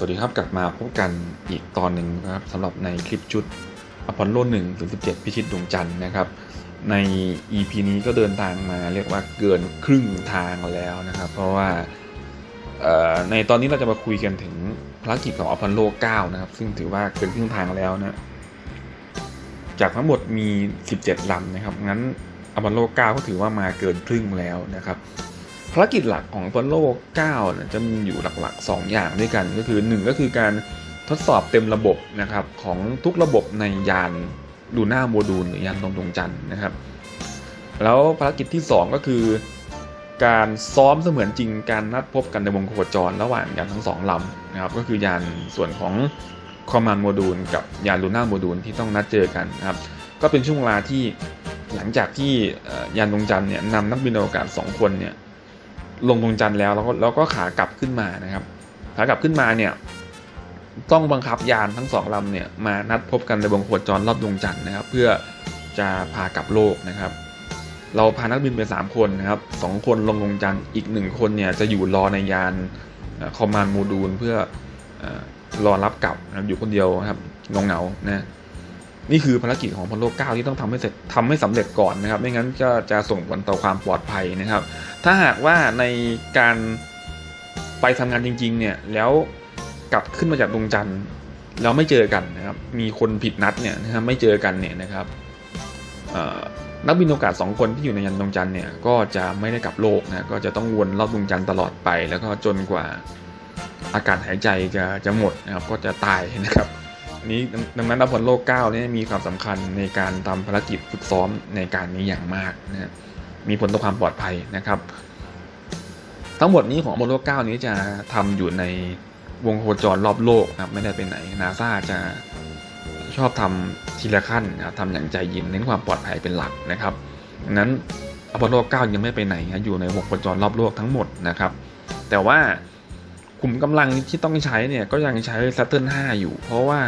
สวัสดีครับกลับมาพบกันอีกตอนหนึ่งนะครับสำหรับในคลิปชุดอพอลโล1ถึง17 พิชิตดวงจันทร์นะครับ ใน EP นี้ก็เดินทางมาเรียกว่าเกินครึ่งทางแล้วนะครับ เพราะว่าในตอนนี้เราจะมาคุยกันถึงภารกิจของอพอลโล9นะครับ ซึ่งถือว่าเกินครึ่งทางแล้วนะจากทั้งหมดมี 17ลำนะครับงั้นอพอลโล9ก็ถือว่ามาเกินครึ่งแล้วนะครับ ภารกิจหลักของ Apollo 9เนี่ยจะมีอยู่หลักๆ 2 อย่างด้วยกันก็คือ 1 ก็คือการทดสอบเต็มระบบนะครับของทุกระบบในยานลูน่าโมดูลหรือยานตรงดวงจันทร์นะครับ แล้วภารกิจที่ 2 ก็คือการซ้อมเสมือนจริงการนัดพบกันในวงโคจรระหว่างยานทั้งสองลำนะครับก็คือยานส่วนของคอมมานโมดูลกับยานลูน่าโมดูลที่ต้องนัดเจอกันนะครับ ก็เป็นช่วงเวลาที่หลังจากที่ยานดวงจันทร์เนี่ยนำนักบินอวกาศสองคนเนี่ย ลงดวงจันทร์แล้วแล้วก็แล้วก็ขากลับขึ้นมานะครับ ขากลับขึ้นมาเนี่ยต้องบังคับยานทั้งสองลำเนี่ยมานัดพบกันในวงโคจรรอบดวงจันทร์นะครับ เพื่อจะพากลับโลกนะครับ เราพานักบินไป 3 คนนะครับสองคนลงดวงจันทร์อีกหนึ่งคนเนี่ยจะอยู่รอในยานคอมมานด์โมดูลเพื่ออรอรับกลับนะบอยู่คนเดียวนะครับเงาๆนะ นี่คือภารกิจของพอลโล9ที่ต้องทำให้เสร็จทำให้สำเร็จก่อนนะครับ ไม่งั้นก็จะส่งผลต่อความปลอดภัยนะครับ ถ้าหากว่าในการไปทำงานจริง ๆ เนี่ยแล้วกลับขึ้นมาจากดวงจันทร์แล้วไม่เจอกันนะครับ มีคนผิดนัดเนี่ยนะครับไม่เจอกันเนี่ยนะครับนักบินอวกาศสองคนที่อยู่ในยานดวงจันทร์เนี่ยก็จะไม่ได้กลับโลกนะก็จะต้องวนรอบดวงจันทร์ตลอดไป แล้วก็จนกว่าอากาศหายใจจะจะหมดนะครับก็จะตายนะครับ นี้ดังนั้นอพอลโล9เนี่ยมีความสำคัญในการทำภารกิจฝึกซ้อมในการนี้อย่างมากนะมีผลต่อความปลอดภัยนะครับ ทั้งหมดนี้ของอพอลโล9นี้จะทำอยู่ในวงโคจรรอบโลกนะครับไม่ได้ไปไหนนาซาจะชอบทำทีละขั้นนะทำอย่างใจเย็นเน้นความปลอดภัยเป็นหลักนะครับดังนั้นอพอลโล9ยังไม่ไปไหนนะอยู่ในวงโคจรรอบโลกทั้งหมดนะครับ แต่ว่า กลุ่มกำลังที่ต้องใช้เนี่ยก็ยังใช้ Saturn 5 อยู่ เพราะว่า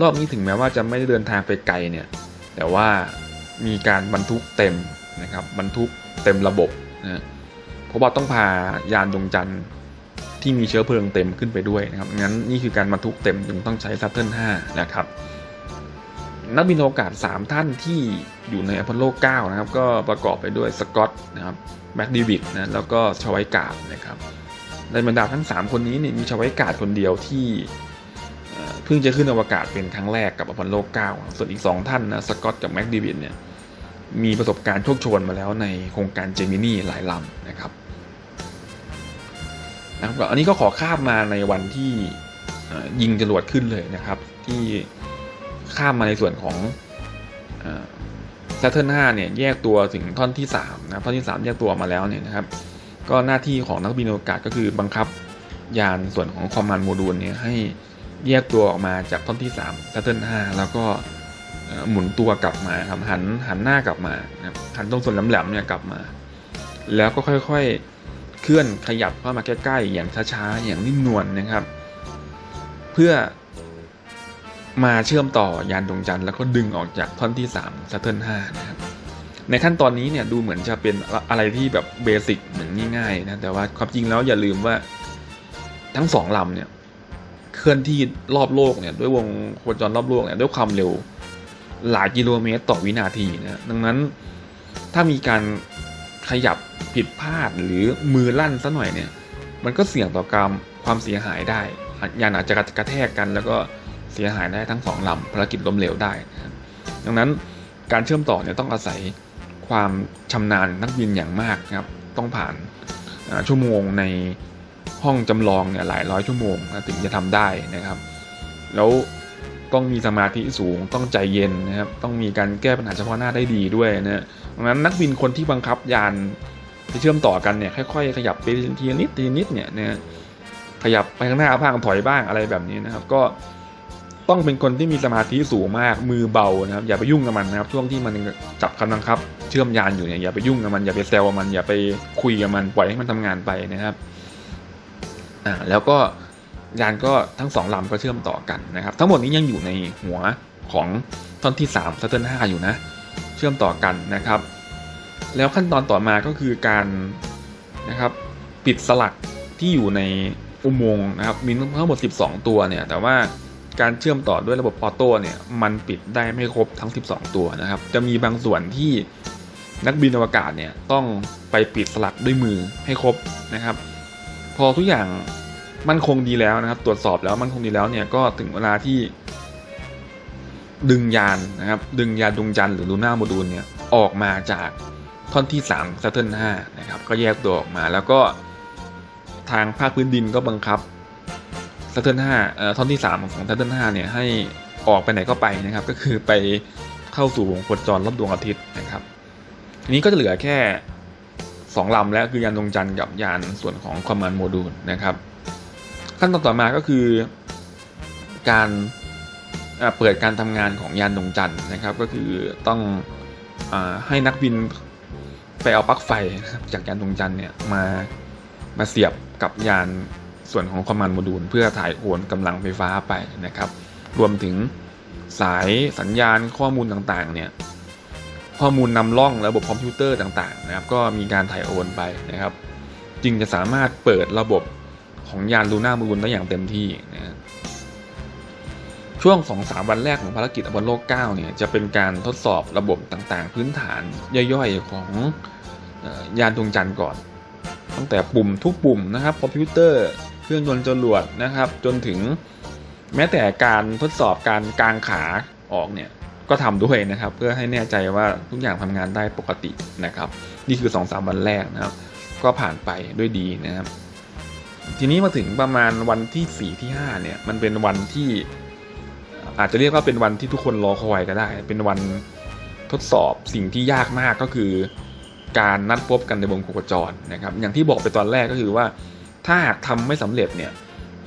รอบนี้ถึงแม้ว่าจะไม่ได้เดินทางไปไกลเนี่ยแต่ว่ามีการบรรทุกเต็มนะครับบรรทุกเต็มระบบนะเพราะว่าต้องพายานดวงจันทร์ที่มีเชื้อเพลิงเต็มขึ้นไปด้วยนะครับงั้นนี่คือการบรรทุกเต็มจึงต้องใช้ Saturn 5 นะครับนักบินอวกาศ 3 ท่านที่อยู่ในอพอลโล 9 นะครับ ก็ประกอบไปด้วยสกอตนะครับแบ็กดิวิกนะแล้วก็ชไวกาดนะครับ ในบรรดาทั้ง 3 คนนี้เนี่ยมีชาวกาศคนเดียวที่เพิ่งจะขึ้นอวกาศเป็นครั้งแรกกับอพอลโล 9 ส่วนอีก 2 ท่านนะสกอตกับแม็กดิวินเนี่ยมีประสบการณ์โชคโชนมาแล้วในโครงการเจมินีหลายลำนะครับนะครับอันนี้ก็ขอข้ามมาในวันที่ยิงจรวดขึ้นเลยนะครับ ที่ข้ามมาในส่วนของแซทเทิร์น5เนี่ยแยกตัวถึงท่อนที่3นะท่อนที่ 3 แยกตัวมาแล้วเนี่ยนะครับ ก็หน้าที่ของนักบินอวกาศก็คือบังคับยานส่วนของคอมมานด์โมดูลเนี่ยให้แยกตัวออกมาจากท่อนที่3 Saturn 5 แล้วก็หมุนตัวกลับมาครับหันหันหน้ากลับมาครับหันตรงส่วนแหลมๆเนี่ยกลับมา แล้วก็ค่อยๆเคลื่อนขยับเข้ามาใกล้ๆอย่างช้าๆอย่างนิ่มนวลนะครับ เพื่อมาเชื่อมต่อยานดวงจันทร์แล้วก็ดึงออกจากท่อนที่3 Saturn 5 นะครับ ในขั้นตอนนี้เนี่ยดูเหมือนจะเป็นอะไรที่แบบเบสิกเหมือนง่ายๆนะแต่ว่าความจริงแล้วอย่าลืมว่าทั้งสองลำเนี่ยเคลื่อนที่รอบโลกเนี่ยด้วยวงโคจรรอบโลกเนี่ยด้วยความเร็วหลายกิโลเมตรต่อวินาทีนะดังนั้นถ้ามีการขยับผิดพลาดหรือมือลั่นซะหน่อยเนี่ย มันก็เสี่ยงต่อการความเสียหายได้ยานอาจจะกระแทกกัน แล้วก็เสียหายได้ทั้งสองลำภารกิจล้มเหลวได้นะดังนั้นการเชื่อมต่อเนี่ยต้องอาศัย ความชำนาญนักบินอย่างมากนะครับ ต้องผ่านชั่วโมงในห้องจำลองเนี่ยหลายร้อยชั่วโมงนะถึงจะทำได้นะครับ แล้วต้องมีสมาธิสูงต้องใจเย็นนะครับ ต้องมีการแก้ปัญหาเฉพาะหน้าได้ดีด้วยนะดังนั้นนักบินคนที่บังคับยานที่เชื่อมต่อกันเนี่ยค่อยๆขยับไปทีนิดทีนิดเนี่ยนะขยับไปข้างหน้าบ้างถอยบ้างอะไรแบบนี้นะครับ ก็ ต้องเป็นคนที่มีสมาธิสูงมากมือเบานะครับอย่าไปยุ่งกับมันนะครับ ช่วงที่มันจับกำลังคับ เชื่อมยานอยู่เนี่ยอย่าไปยุ่งกับมันอย่าไปแซวมันอย่าไปคุยกับมันปล่อยให้มันทำงานไปนะครับอ่าแล้วก็ยานก็ทั้งสองลำก็เชื่อมต่อกันนะครับ ทั้งหมดนี้ยังอยู่ในหัวของท่อนที่3 Saturn 5อยู่นะ เชื่อมต่อกันนะครับ แล้วขั้นตอนต่อมาก็คือการนะครับปิดสลักที่อยู่ในอุโมงค์นะครับมีทั้งหมด 12 ตัวเนี่ย แต่ว่า การเชื่อมต่อด้วยระบบออโต้เนี่ยมันปิดได้ไม่ครบทั้ง 12 ตัวนะครับ จะมีบางส่วนที่นักบินอวกาศเนี่ยต้องไปปิดสลักด้วยมือให้ครบนะครับ พอทุกอย่างมั่นคงดีแล้วนะครับ ตรวจสอบแล้วมั่นคงดีแล้วเนี่ยก็ถึงเวลาที่ ดึงยานนะครับ ดึงยานดวงจันทร์หรือลูน่าโมดูลเนี่ยออกมาจากท่อนที่3 Saturn 5นะครับ ก็แยกตัวออกมาแล้วก็ทางภาคพื้นดินก็บังคับ Saturn 5เอ่อท่อนที่ 3 ของ Saturn 5เนี่ยให้ออกไปไหนก็ไปนะครับ ก็คือไปเข้าสู่วงโคจรรอบดวงอาทิตย์นะครับทีนี้ก็จะเหลือแค่2ลำแล้วคือยานดวงจันทร์กับยานส่วนของ Command Module นะครับ ขั้นตอนต่อมาก็คือการเปิดการทำงานของยานดวงจันทร์นะครับ ก็คือต้องอให้นักบินไปเอาปลั๊กไฟจากยานดวงจันทร์เนี่ยมามาเสียบกับยาน ส่วนของคอมมานด์โมดูลเพื่อถ่ายโอนกำลังไฟฟ้าไปนะครับ รวมถึงสายสัญญาณข้อมูลต่างๆเนี่ยข้อมูลนำร่องระบบคอมพิวเตอร์ต่างๆนะครับก็มีการถ่ายโอนไปนะครับ จึงจะสามารถเปิดระบบของยานลูน่ามูนได้อย่างเต็มที่นะช่วง 2-3 วันแรกของภารกิจอบนโลก9เนี่ยจะเป็นการทดสอบระบบต่างๆ พื้นฐานย่อยๆ ของยานดวงจันทร์ก่อน ตั้งแต่ปุ่มทุกปุ่มนะครับคอมพิวเตอร์ เครื่องยนต์จรวดนะครับ จนถึงแม้แต่การทดสอบการกางขาออกเนี่ยก็ทำด้วยนะครับ เพื่อให้แน่ใจว่าทุกอย่างทำงานได้ปกตินะครับ นี่คือ2-3วันแรกนะครับ ก็ผ่านไปด้วยดีนะครับ ทีนี้มาถึงประมาณวันที่4ที่5เนี่ยมันเป็นวันที่อาจจะเรียกว่าเป็นวันที่ทุกคนรอคอยก็ได้ เป็นวันทดสอบสิ่งที่ยากมากก็คือ การนัดพบกันในวงโคจรนะครับ อย่างที่บอกไปตอนแรกก็คือว่า ถ้าหากทำไม่สำเร็จเนี่ย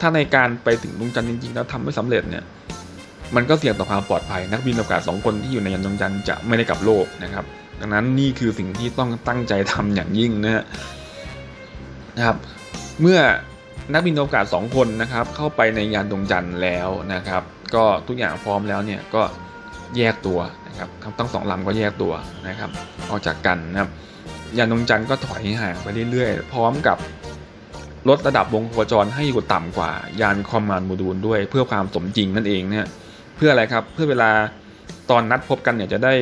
ถ้าในการไปถึงดวงจันทร์จริงๆแล้วทำไม่สำเร็จเนี่ย มันก็เสี่ยงต่อความปลอดภัย นักบินอวกาศสองคนที่อยู่ในยานดวงจันทร์จะไม่ได้กลับโลกนะครับ ดังนั้นนี่คือสิ่งที่ต้องตั้งใจทำอย่างยิ่งนะฮะนะครับ เมื่อนักบินอวกาศ 2 คนนะครับ เข้าไปในยานดวงจันทร์แล้วนะครับ ก็ทุกอย่างพร้อมแล้วเนี่ยก็แยกตัวนะครับทั้งสองลำก็แยกตัวนะครับ ออกจากกันนะครับยานดวงจันทร์ก็ถอยห่างไปเรื่อยๆ พร้อมกับ ลดระดับวงโคจรให้อยู่ต่ำกว่ายานคอมมานด์โมดูลด้วยเพื่อความสมจริงนั่นเองเนี่ยเพื่ออะไรครับเพื่อเวลาตอนนัดพบกันเนี่ยจะได้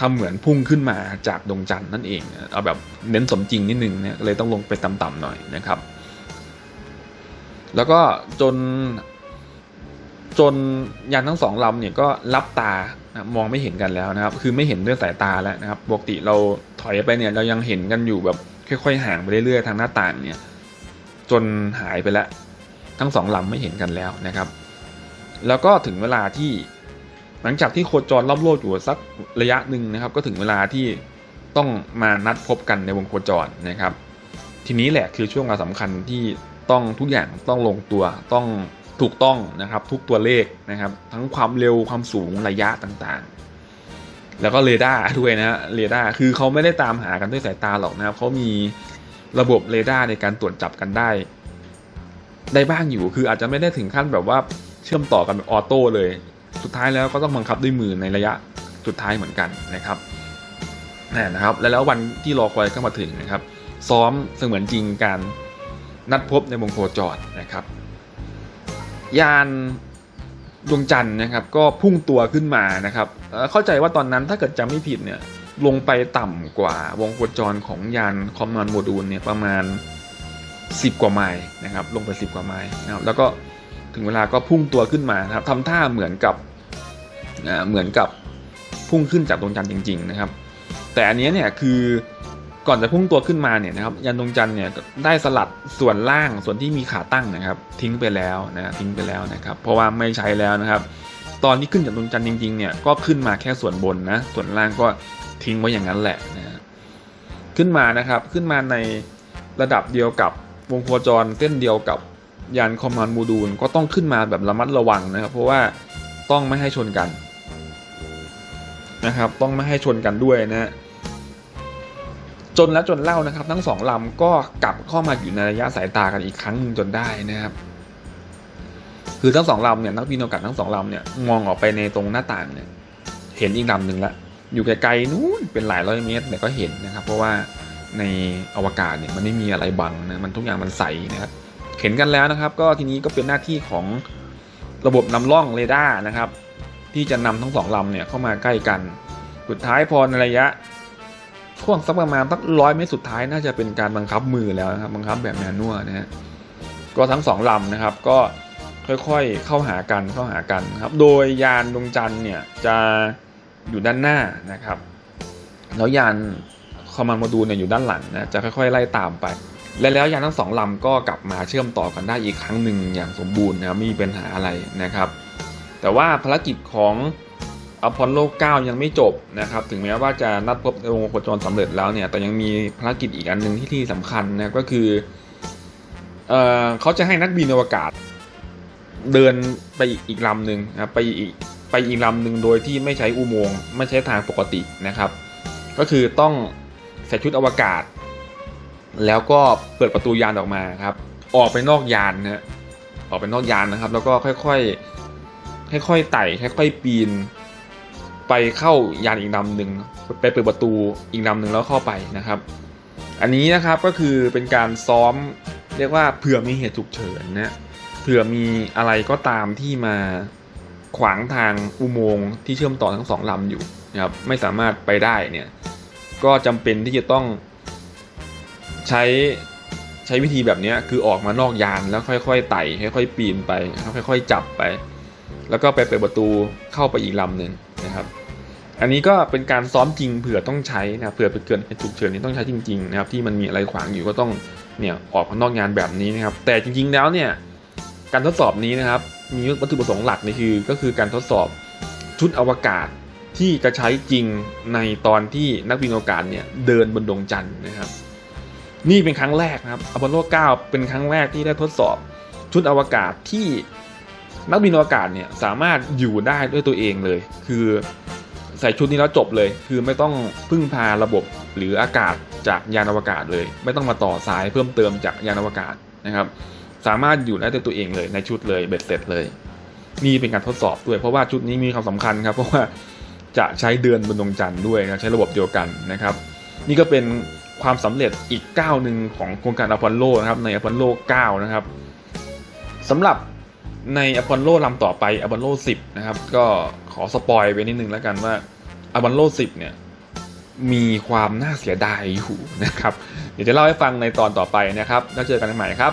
ทำเหมือนพุ่งขึ้นมาจากดวงจันทร์นั่นเอง เอาแบบเน้นสมจริงนิดนึงเนี่ยเลยต้องลงไปต่ำๆหน่อยนะครับ แล้วก็จนจนยานทั้งสองลำเนี่ยก็รับตานะมองไม่เห็นกันแล้วนะครับ คือไม่เห็นด้วยสายตาแล้วนะครับปกติเราถอยไปเนี่ยเรายังเห็นกันอยู่แบบค่อยๆห่างไปเรื่อยๆทางหน้าต่างเนี่ย จนหายไปแล้ว ทั้งสองลำไม่เห็นกันแล้วนะครับ แล้วก็ถึงเวลาที่หลังจากที่โคจรรอบโลกอยู่สักระยะหนึ่งนะครับ ก็ถึงเวลาที่ต้องมานัดพบกันในวงโคจรนะครับ ทีนี้แหละคือช่วงเวลาสำคัญที่ต้องทุกอย่างต้องลงตัวต้องถูกต้องนะครับทุกตัวเลขนะครับ ทั้งความเร็วความสูงระยะต่างๆ แล้วก็เรดาร์ด้วยนะเรดาร์คือเขาไม่ได้ตามหากันด้วยสายตาหรอกนะครับเขามี ระบบเรดาร์ในการตรวจจับกันได้ ได้บ้างอยู่คืออาจจะไม่ได้ถึงขั้นแบบว่าเชื่อมต่อกันแบบออโต้เลย สุดท้ายแล้วก็ต้องบังคับด้วยมือในระยะสุดท้ายเหมือนกันนะครับนั่นะครับแล้วแล้ววันที่รอคอยก็มาถึงนะครับ ซ้อมเสมือนจริงการนัดพบในวงโคจรนะครับ ยานดวงจันทร์นะครับ ก็พุ่งตัวขึ้นมานะครับเข้าใจว่าตอนนั้นถ้าเกิดจำไม่ผิดเนี่ย ลงไปต่ำกว่าวงโคจรของยานคอมมานโมดูลเนี่ยประมาณ 10 กว่าไมล์นะครับ ลงไป 10 กว่าไมล์นะครับ แล้วก็ถึงเวลาก็พุ่งตัวขึ้นมานะครับทำท่าเหมือนกับเหมือนกับพุ่งขึ้นจากดวงจันทร์จริง ๆ นะครับ แต่อันนี้เนี่ยคือก่อนจะพุ่งตัวขึ้นมาเนี่ยนะครับยานดวงจันทร์เนี่ยได้สลัดส่วนล่างส่วนที่มีขาตั้งนะครับ ทิ้งไปแล้วนะทิ้งไปแล้วนะครับ เพราะว่าไม่ใช้แล้วนะครับ ตอนที่ขึ้นจากดวงจันทร์จริงๆเนี่ยก็ขึ้นมาแค่ส่วนบนนะส่วนล่างก็ ทิ้งไว้อย่างนั้นแหละนะฮะขึ้นมานะครับขึ้นมาในระดับเดียวกับวงโคจรเส้นเดียวกับยานคอมมานด์โมดูลก็ต้องขึ้นมาแบบระมัดระวังนะครับ เพราะว่าต้องไม่ให้ชนกันนะครับ ต้องไม่ให้ชนกันด้วยนะฮะจนแล้วจนเล่านะครับ ทั้งสองลำก็กลับเข้ามาอยู่ในระยะสายตากันอีกครั้งหนึ่งจนได้นะครับ คือทั้งสองลำเนี่ยนักบินอวกาศทั้งสองลำเนี่ยมองออกไปในตรงหน้าต่างเนี่ยเห็นอีกลำหนึ่งละ อยู่ไกลๆนู้นเป็นหลายร้อยเมตรเนี่ยก็เห็นนะครับ เพราะว่าในอวกาศเนี่ยมันไม่มีอะไรบังนะมันทุกอย่างมันใสนะครับเห็นกันแล้วนะครับ ก็ทีนี้ก็เป็นหน้าที่ของระบบนำร่องเรดาร์นะครับ ที่จะนำทั้งสองลำเนี่ยเข้ามาใกล้กัน สุดท้ายพอในระยะช่วงสักประมาณสักร้อยเมตรสุดท้ายน่าจะเป็นการบังคับมือแล้วนะครับ บังคับแบบแมนนวลนะฮะก็ทั้งสองลำนะครับ ก็ค่อยๆเข้าหากันเข้าหากันครับ โดยยานดวงจันทร์เนี่ยจะ อยู่ด้านหน้านะครับ แล้วยานคอมมานด์โมดูลเนี่ยอยู่ด้านหลังนะจะค่อยๆไล่ตามไป และแล้วยานทั้งสองลำก็กลับมาเชื่อมต่อกันได้อีกครั้งหนึ่งอย่างสมบูรณ์นะครับไม่มีปัญหาอะไรนะครับ แต่ว่าภารกิจของอพอลโล 9 ยังไม่จบนะครับ ถึงแม้ว่าจะนัดพบในวงโคจรสำเร็จแล้วเนี่ย แต่ยังมีภารกิจอีกอันหนึ่งที่ที่สำคัญนะก็คือเออเขาจะให้นักบินอวกาศ เดินไปอีกลำหนึ่งนะไปอีก ไปอีกลำหนึ่งโดยที่ไม่ใช้อุโมงค์ไม่ใช้ทางปกตินะครับ ก็คือต้องใส่ชุดอวกาศ แล้วก็เปิดประตูยานออกมาครับ ออกไปนอกยานนะฮะออกไปนอกยานนะครับ แล้วก็ค่อยๆค่อยๆไต่ค่อยๆปีน ไปเข้ายานอีกลำหนึ่งไปเปิดประตูอีกลำหนึ่งแล้วเข้าไปนะครับ อันนี้นะครับก็คือเป็นการซ้อมเรียกว่าเผื่อมีเหตุฉุกเฉินนะเผื่อมีอะไรก็ตามที่มา ขวางทางอุโมงค์ที่เชื่อมต่อทั้งสองลำอยู่นะครับไม่สามารถไปได้เนี่ยก็จำเป็นที่จะต้องใช้ใช้วิธีแบบนี้คือออกมานอกยานแล้วค่อยๆไต่ค่อยๆปีนไปค่อยๆจับไป แล้วก็ไปเปิดประตูเข้าไปอีกลำหนึ่งนะครับ อันนี้ก็เป็นการซ้อมจริงเผื่อต้องใช้นะเผื่อไปเกิดเหตุฉุกเฉินนี้ต้องใช้จริงๆนะครับที่มันมีอะไรขวางอยู่ก็ต้องเนี่ยออกมานอกงานแบบนี้นะครับ แต่จริงๆแล้วเนี่ยการทดสอบนี้นะครับ มีวัตถุประสงค์หลักนี่คือก็คือการทดสอบชุดอวกาศที่จะใช้จริงในตอนที่นักบินอวกาศเนี่ยเดินบนดวงจันทร์นะครับ นี่เป็นครั้งแรกนะครับอพอลโล 9 เป็นครั้งแรกที่ได้ทดสอบชุดอวกาศที่นักบินอวกาศเนี่ยสามารถอยู่ได้ด้วยตัวเองเลย คือใส่ชุดนี้แล้วจบเลย คือไม่ต้องพึ่งพาระบบหรืออากาศจากยานอวกาศเลย ไม่ต้องมาต่อสายเพิ่มเติมจากยานอวกาศนะครับ สามารถอยู่ได้ด้วยตัวเองเลยในชุดเลยเบ็ดเสร็จเลย นี่เป็นการทดสอบด้วย เพราะว่าชุดนี้มีความสำคัญครับ เพราะว่าจะใช้เดือนบนดวงจันทร์ด้วยนะใช้ระบบเดียวกันนะครับ นี่ก็เป็นความสำเร็จอีกก้าวหนึ่งของโครงการอพอลโลนะครับในอพอลโล 9 นะครับสำหรับในอพอลโลลำต่อไปอพอลโล 10 นะครับ ก็ขอสปอยไปนิดนึงแล้วกันว่าอพอลโล 10 เนี่ยมีความน่าเสียดายอยู่นะครับ เดี๋ยวจะเล่าให้ฟังในตอนต่อไปนะครับ แล้วเจอกันใหม่ครับ